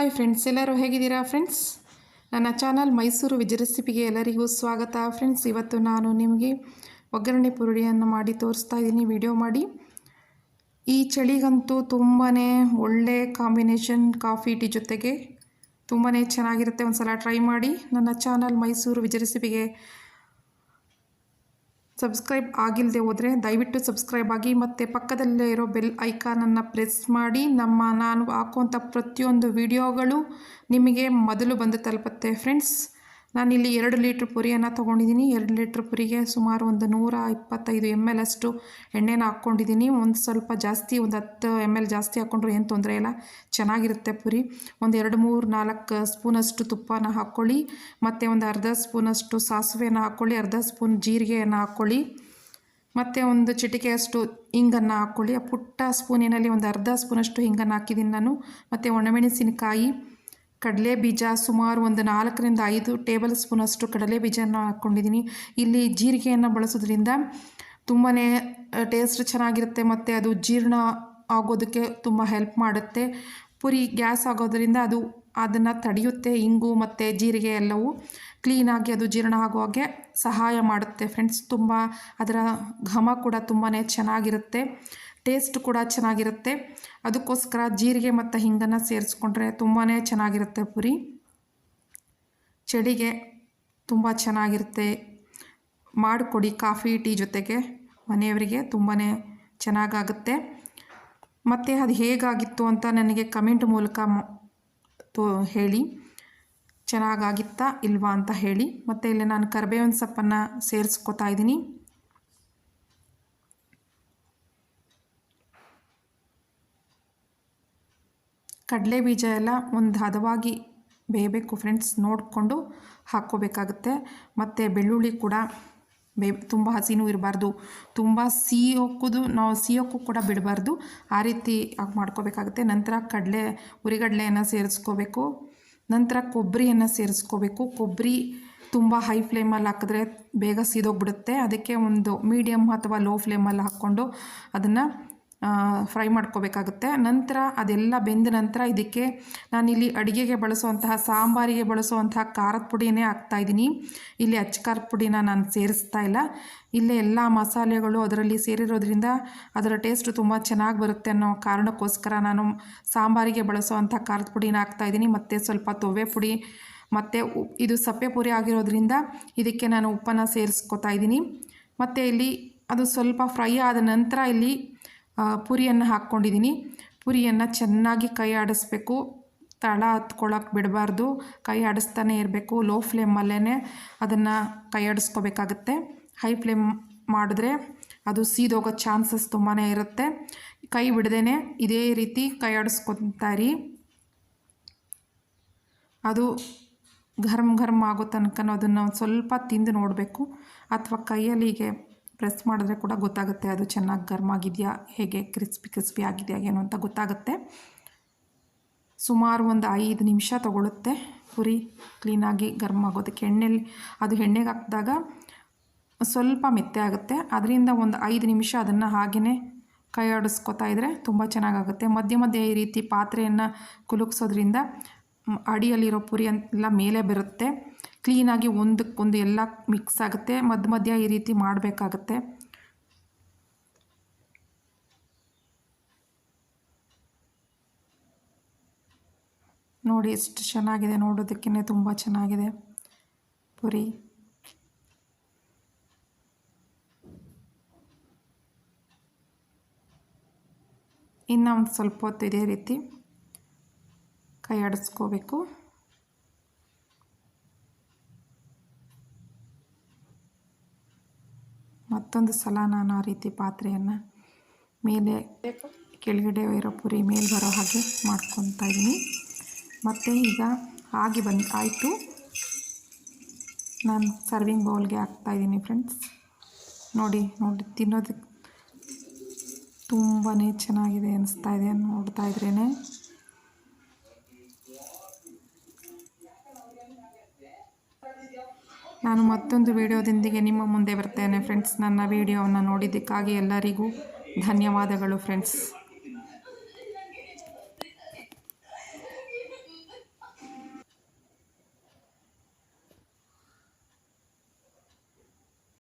Hi friends, ಎಲ್ಲರೂ ಹೇಗಿದ್ದೀರಾ friends? ನನ್ನ ಚಾನಲ್ ಮೈಸೂರು ವಿಜಯ ರೆಸಿಪಿಗೆ ಎಲ್ಲರಿಗೂ ಸ್ವಾಗತ. ಫ್ರೆಂಡ್ಸ್, ಇವತ್ತು ನಾನು ನಿಮಗೆ ಒಗ್ಗರಣೆ ಪುರುಡಿಯನ್ನು ಮಾಡಿ ತೋರಿಸ್ತಾ ಇದ್ದೀನಿ. ವಿಡಿಯೋ ಮಾಡಿ. ಈ ಚಳಿಗಂತೂ ತುಂಬಾ ಒಳ್ಳೆ ಕಾಂಬಿನೇಷನ್ ಕಾಫಿ ಟೀ ಜೊತೆಗೆ ತುಂಬಾ ಚೆನ್ನಾಗಿರುತ್ತೆ. ಒಂದು ಸಲ ಟ್ರೈ ಮಾಡಿ. ನನ್ನ ಚಾನಲ್ ಮೈಸೂರು ವಿಜಯ ರೆಸಿಪಿಗೆ ಸಬ್ಸ್ಕ್ರೈಬ್ ಆಗಿಲ್ಲದೆ ಹೋದರೆ ದಯವಿಟ್ಟು ಸಬ್ಸ್ಕ್ರೈಬ್ ಆಗಿ ಮತ್ತು ಪಕ್ಕದಲ್ಲೇ ಇರೋ ಬೆಲ್ ಐಕಾನನ್ನು ಪ್ರೆಸ್ ಮಾಡಿ. ನಮ್ಮ ನಾನು ಹಾಕುವಂಥ ಪ್ರತಿಯೊಂದು ವಿಡಿಯೋಗಳು ನಿಮಗೆ ಮೊದಲು ಬಂದು ತಲುಪುತ್ತೆ. ಫ್ರೆಂಡ್ಸ್ ನಾನಿಲ್ಲಿ ಎರಡು ಲೀಟ್ರ್ ಪುರಿಯನ್ನು ತೊಗೊಂಡಿದ್ದೀನಿ. ಎರಡು ಲೀಟ್ರ್ ಪುರಿಗೆ ಸುಮಾರು ಒಂದು ನೂರ ಇಪ್ಪತ್ತೈದು ಎಂ ಎಲ್ ಅಷ್ಟು ಎಣ್ಣೆನ ಹಾಕ್ಕೊಂಡಿದ್ದೀನಿ. ಒಂದು ಸ್ವಲ್ಪ ಜಾಸ್ತಿ, ಒಂದು ಹತ್ತು ಎಂ ಎಲ್ ಜಾಸ್ತಿ ಹಾಕ್ಕೊಂಡ್ರೆ ಏನು ತೊಂದರೆ ಇಲ್ಲ. ಚೆನ್ನಾಗಿರುತ್ತೆ ಪುರಿ. ಒಂದು ಎರಡು, ಮೂರು, ನಾಲ್ಕು ಸ್ಪೂನಷ್ಟು ತುಪ್ಪನ ಹಾಕ್ಕೊಳ್ಳಿ ಮತ್ತು ಒಂದು ಅರ್ಧ ಸ್ಪೂನಷ್ಟು ಸಾಸಿವೆನ ಹಾಕ್ಕೊಳ್ಳಿ ಅರ್ಧ ಸ್ಪೂನ್ ಜೀರಿಗೆಯನ್ನು ಹಾಕ್ಕೊಳ್ಳಿ ಮತ್ತು ಒಂದು ಚಿಟಿಕೆಯಷ್ಟು ಹಿಂಗನ್ನು ಹಾಕ್ಕೊಳ್ಳಿ ಆ ಪುಟ್ಟ ಸ್ಪೂನಿನಲ್ಲಿ ಒಂದು ಅರ್ಧ ಸ್ಪೂನಷ್ಟು ಹಿಂಗನ್ನು ಹಾಕಿದ್ದೀನಿ ನಾನು. ಮತ್ತು ಒಣಮೆಣಸಿನಕಾಯಿ ಕಡಲೆ ಬೀಜ ಸುಮಾರು ಒಂದು ನಾಲ್ಕರಿಂದ ಐದು ಟೇಬಲ್ ಸ್ಪೂನಷ್ಟು ಕಡಲೆ ಬೀಜನ ಹಾಕ್ಕೊಂಡಿದ್ದೀನಿ. ಇಲ್ಲಿ ಜೀರಿಗೆಯನ್ನು ಬಳಸೋದ್ರಿಂದ ತುಂಬಾ ಟೇಸ್ಟ್ ಚೆನ್ನಾಗಿರುತ್ತೆ ಮತ್ತು ಅದು ಜೀರ್ಣ ಆಗೋದಕ್ಕೆ ತುಂಬ ಹೆಲ್ಪ್ ಮಾಡುತ್ತೆ. ಪುರಿ ಗ್ಯಾಸ್ ಆಗೋದರಿಂದ ಅದು ಅದನ್ನು ತಡೆಯುತ್ತೆ ಇಂಗು ಮತ್ತು ಜೀರಿಗೆ ಎಲ್ಲವೂ. ಕ್ಲೀನಾಗಿ ಅದು ಜೀರ್ಣ ಆಗೋ ಹಾಗೆ ಸಹಾಯ ಮಾಡುತ್ತೆ ಫ್ರೆಂಡ್ಸ್. ತುಂಬ ಅದರ ಘಮ ಕೂಡ ತುಂಬಾ ಚೆನ್ನಾಗಿರುತ್ತೆ. ಟೇಸ್ಟ್ ಕೂಡ ಚೆನ್ನಾಗಿರುತ್ತೆ. ಅದಕ್ಕೋಸ್ಕರ ಜೀರಿಗೆ ಮತ್ತು ಹಿಂಗನ್ನು ಸೇರಿಸ್ಕೊಂಡ್ರೆ ತುಂಬಾ ಚೆನ್ನಾಗಿರುತ್ತೆ ಪುರಿ. ಚಳಿಗೆ ತುಂಬ ಚೆನ್ನಾಗಿರುತ್ತೆ. ಮಾಡಿಕೊಡಿ ಕಾಫಿ, ಟೀ ಜೊತೆಗೆ ಮನೆಯವರಿಗೆ ತುಂಬಾ ಚೆನ್ನಾಗಾಗುತ್ತೆ. ಮತ್ತು ಅದು ಹೇಗಾಗಿತ್ತು ಅಂತ ನನಗೆ ಕಮೆಂಟ್ ಮೂಲಕ ತೋ, ಹೇಳಿ. ಚೆನ್ನಾಗಾಗಿತ್ತಾ ಇಲ್ವಾ ಅಂತ ಹೇಳಿ. ಮತ್ತು ಇಲ್ಲಿ ನಾನು ಕರಿಬೇವಿನ ಸೊಪ್ಪನ್ನು ಸೇರಿಸ್ಕೊತಾ ಇದ್ದೀನಿ. ಕಡಲೆ ಬೀಜ ಎಲ್ಲ ಒಂದು ಹದವಾಗಿ ಬೇಯಬೇಕು ಫ್ರೆಂಡ್ಸ್ ನೋಡಿಕೊಂಡು ಹಾಕ್ಕೋಬೇಕಾಗುತ್ತೆ. ಮತ್ತು ಬೆಳ್ಳುಳ್ಳಿ ಕೂಡ ಬೇ, ತುಂಬ ಹಸಿನೂ ಇರಬಾರ್ದು. ತುಂಬ ಸಿಹಿ ನಾವು ಸಿಹಿಯೋಕ್ಕೂ ಕೂಡ ಬಿಡಬಾರ್ದು. ಆ ರೀತಿ ಮಾಡ್ಕೋಬೇಕಾಗುತ್ತೆ. ನಂತರ ಕಡಲೆ, ಉರಿಗಡಲೆಯನ್ನು ಸೇರಿಸ್ಕೋಬೇಕು. ನಂತರ ಕೊಬ್ಬರಿಯನ್ನು ಸೇರಿಸ್ಕೋಬೇಕು. ಕೊಬ್ಬರಿ ತುಂಬ ಹೈ ಫ್ಲೇಮಲ್ಲಿ ಹಾಕಿದ್ರೆ ಬೇಗ ಸೀದೋಗ್ಬಿಡುತ್ತೆ. ಅದಕ್ಕೆ ಒಂದು ಮೀಡಿಯಮ್ ಅಥವಾ ಲೋ ಫ್ಲೇಮಲ್ಲಿ ಹಾಕ್ಕೊಂಡು ಅದನ್ನು ಫ್ರೈ ಮಾಡ್ಕೋಬೇಕಾಗುತ್ತೆ. ನಂತರ ಅದೆಲ್ಲ ಬೆಂದ ನಂತರ ಇದಕ್ಕೆ ನಾನಿಲ್ಲಿ ಅಡುಗೆಗೆ ಬಳಸುವಂತಹ, ಸಾಂಬಾರಿಗೆ ಬಳಸುವಂತಹ ಖಾರದ ಪುಡಿನೇ ಹಾಕ್ತಾಯಿದ್ದೀನಿ ಇಲ್ಲಿ ಅಚ್ಚ ಖಾರದ ಪುಡಿನ ನಾನು ಸೇರಿಸ್ತಾ ಇಲ್ಲ. ಇಲ್ಲೇ ಎಲ್ಲ ಮಸಾಲೆಗಳು ಅದರಲ್ಲಿ ಸೇರಿರೋದ್ರಿಂದ ಅದರ ಟೇಸ್ಟ್ ತುಂಬ ಚೆನ್ನಾಗಿ ಬರುತ್ತೆ ಅನ್ನೋ ಕಾರಣಕ್ಕೋಸ್ಕರ ನಾನು ಸಾಂಬಾರಿಗೆ ಬಳಸುವಂಥ ಖಾರದ ಪುಡಿನ ಹಾಕ್ತಾಯಿದ್ದೀನಿ ಮತ್ತು ಸ್ವಲ್ಪ ತೊವೆ ಪುಡಿ, ಮತ್ತು ಇದು ಸಪ್ಪೆ ಪುರಿ ಆಗಿರೋದ್ರಿಂದ ಇದಕ್ಕೆ ನಾನು ಉಪ್ಪನ್ನು ಸೇರಿಸ್ಕೊತಾ ಇದ್ದೀನಿ. ಮತ್ತು ಇಲ್ಲಿ ಅದು ಸ್ವಲ್ಪ ಫ್ರೈ ಆದ ನಂತರ ಇಲ್ಲಿ ಪುರಿಯನ್ನು ಹಾಕ್ಕೊಂಡಿದ್ದೀನಿ ಪುರಿಯನ್ನು ಚೆನ್ನಾಗಿ ಕೈ ಆಡಿಸ್ಬೇಕು. ತಳ ಹತ್ಕೊಳ್ಳೋಕೆ ಬಿಡಬಾರ್ದು. ಕೈ ಆಡಿಸ್ತಾನೆ ಇರಬೇಕು. ಲೋ ಫ್ಲೇಮಲ್ಲೇ ಅದನ್ನು ಕೈ ಆಡಿಸ್ಕೋಬೇಕಾಗತ್ತೆ. ಹೈ ಫ್ಲೇಮ್ ಮಾಡಿದ್ರೆ ಅದು ಸೀದೋಗೋ ಚಾನ್ಸಸ್ ತುಂಬಾ ಇರುತ್ತೆ. ಕೈ ಬಿಡದೇ ಇದೇ ರೀತಿ ಕೈ ಆಡಿಸ್ಕೊತಾರಿ ಅದು ಘರ್ಮ್ ಘರ್ಮ್ ಆಗೋ ತನಕ ಅದನ್ನು ಸ್ವಲ್ಪ ತಿಂದು ನೋಡಬೇಕು. ಅಥವಾ ಕೈಯಲ್ಲಿ ಹೀಗೆ ಪ್ರೆಸ್ ಮಾಡಿದ್ರೆ ಕೂಡ ಗೊತ್ತಾಗುತ್ತೆ ಅದು ಚೆನ್ನಾಗಿ ಗರ್ಮ್ ಆಗಿದೆಯಾ ಹೇಗೆ ಕ್ರಿಸ್ಪಿ ಕ್ರಿಸ್ಪಿ ಆಗಿದೆಯಾ, ಏನು ಅಂತ ಗೊತ್ತಾಗುತ್ತೆ. ಸುಮಾರು ಒಂದು ಐದು ನಿಮಿಷ ತೊಗೊಳುತ್ತೆ ಪುರಿ ಕ್ಲೀನಾಗಿ ಗರ್ಮ್ ಆಗೋದಕ್ಕೆ ಎಣ್ಣೆಲಿ, ಅದು ಎಣ್ಣೆಗೆ ಹಾಕಿದಾಗ ಸ್ವಲ್ಪ ಮೆತ್ತೆ ಆಗುತ್ತೆ. ಅದರಿಂದ ಒಂದು ಐದು ನಿಮಿಷ ಅದನ್ನು ಹಾಗೆಯೇ ಕೈ ಆಡಿಸ್ಕೊತಾ ಇದ್ದರೆ ತುಂಬ ಚೆನ್ನಾಗಾಗುತ್ತೆ. ಮಧ್ಯ ಮಧ್ಯೆ ಈ ರೀತಿ ಪಾತ್ರೆಯನ್ನು ಕುಲುಕ್ಸೋದ್ರಿಂದ ಅಡಿಯಲ್ಲಿರೋ ಪುರಿ ಎಲ್ಲ ಮೇಲೆ ಬರುತ್ತೆ. ಕ್ಲೀನಾಗಿ ಒಂದಕ್ಕೊಂದು ಎಲ್ಲ ಮಿಕ್ಸ್ ಆಗುತ್ತೆ. ಮಧ್ಯ ಮಧ್ಯ ಈ ರೀತಿ ಮಾಡಬೇಕಾಗತ್ತೆ. ನೋಡಿ ಎಷ್ಟು ಚೆನ್ನಾಗಿದೆ ನೋಡೋದಕ್ಕೇ ತುಂಬ ಚೆನ್ನಾಗಿದೆ. ಪುರಿ. ಇನ್ನು ಒಂದು ಸ್ವಲ್ಪ ಹೊತ್ತು ಇದೇ ರೀತಿ ಕೈ ಆಡಿಸ್ಕೋಬೇಕು ಮತ್ತೊಂದು ಸಲ ನಾನು ಆ ರೀತಿ ಪಾತ್ರೆಯನ್ನು ಮೇಲೆ ಕೆಳಗಡೆ ಇರೋ ಪುರಿ ಮೇಲೆ ಬರೋ ಹಾಗೆ ಮಾಡ್ಕೊತಾ ಇದ್ದೀನಿ. ಮತ್ತು ಈಗ ಆಗಿ ಬಂದು ಆಯಿತು. ನಾನು ಸರ್ವಿಂಗ್ ಬೌಲ್ಗೆ ಹಾಕ್ತಾಯಿದ್ದೀನಿ ಫ್ರೆಂಡ್ಸ್ ನೋಡಿ ನೋಡಿ ತಿನ್ನೋದಕ್ಕೆ ತುಂಬಾ ಚೆನ್ನಾಗಿದೆ ಅನಿಸ್ತಾ ಇದೆ ನೋಡ್ತಾ ಇದ್ರೇ ನಾನು ಮತ್ತೊಂದು ವಿಡಿಯೋದೊಂದಿಗೆ ನಿಮ್ಮ ಮುಂದೆ ಬರ್ತೇನೆ ಫ್ರೆಂಡ್ಸ್ ನನ್ನ ವಿಡಿಯೋವನ್ನು ನೋಡಿದ್ದಕ್ಕಾಗಿ ಎಲ್ಲರಿಗೂ ಧನ್ಯವಾದಗಳು ಫ್ರೆಂಡ್ಸ್